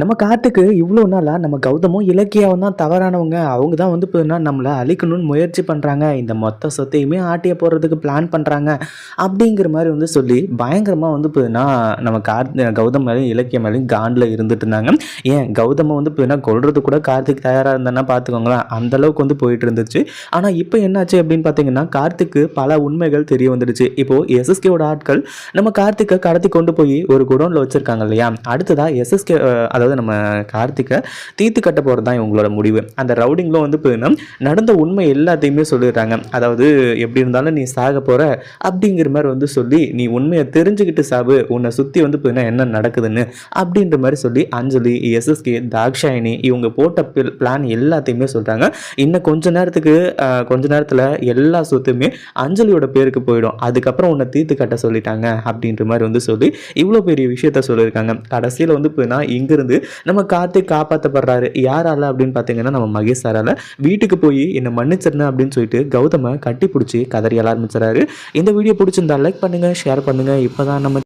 நம்ம காத்துக்கு இவ்வளோ நாளாக நம்ம கௌதமும் இலக்கியாவும் தான் தவறானவங்க. அவங்க தான் வந்து இப்போ நம்மளை அழிக்கணும்னு முயற்சி பண்ணுறாங்க இந்த மொத்த சொத்தையுமே ஆட்டிய போடுறதுக்கு பிளான் பண்ணுறாங்க அப்படிங்கிற மாதிரி வந்து சொல்லி பயங்கரமாக வந்து இப்போ நம்ம கார் கௌதம் மேலேயும் இலக்கியம் மேலேயும் காண்டில் இருந்துட்டு இருந்தாங்க. ஏன் கௌதமை வந்து இப்போ கொள்றது கூட கார்த்திக் தயாராக இருந்தேன்னா பார்த்துக்கோங்களேன் அந்தளவுக்கு வந்து போயிட்டு இருந்துச்சு. ஆனால் இப்போ என்னாச்சு அப்படின்னு பார்த்தீங்கன்னா கார்த்திக்கு பல உண்மைகள் தெரிய வந்துடுச்சு. இப்போது எஸ்எஸ்கேவோட ஆட்கள் நம்ம கார்த்திக்கை கடத்தி கொண்டு போய் ஒரு குடோனில் வச்சுருக்காங்க இல்லையா? அடுத்ததாக எஸ்எஸ்கே அதாவது நம்ம கார்த்திகை தீர்த்து கட்ட போகிறது தான் இவங்களோட முடிவு. அந்த ரவுடிங்கில் வந்து போயின்னா நடந்த உண்மை எல்லாத்தையுமே சொல்லிடுறாங்க. அதாவது எப்படி இருந்தாலும் நீ சாக போகிற அப்படிங்கிற மாதிரி வந்து சொல்லி நீ உண்மையை தெரிஞ்சுக்கிட்டு சாவு உன்னை சுற்றி வந்து போயின்னா என்ன நடக்குதுன்னு அப்படின்ற மாதிரி சொல்லி அஞ்சலி எஸ்எஸ்கே தாக்ஷாயினி இவங்க போட்ட பிளான் எல்லாத்தையுமே சொல்கிறாங்க இன்னும் கொஞ்ச நேரத்துக்கு கொஞ்ச நேரத்தில் எல்லா சொத்துமே அஞ்சலியோட பேருக்கு போயிடும். அதுக்கப்புறம் உன்னை தீர்த்து கட்ட சொல்லிட்டாங்க அப்படின்ற மாதிரி வந்து சொல்லி இவ்வளோ பெரிய விஷயத்த சொல்லியிருக்காங்க. கடைசியில் வந்து போயின்னா இங்கிருந்து நம்ம கார்த்திக் காப்பாற்றப்படுறாரு யாரால அப்படின்னு பார்த்தீங்கன்னா நம்ம மகேஷ் சாரால. வீட்டுக்கு போய் என்னை மன்னிச்சிருந்தேன் அப்படின்னு சொல்லிட்டு கௌதமை கட்டி பிடிச்சி கதறி ஆரம்பிச்சிடறாரு இந்த வீடியோ பிடிச்சிருந்தா லைக் பண்ணுங்க ஷேர் பண்ணுங்க. இப்போதான் நம்ம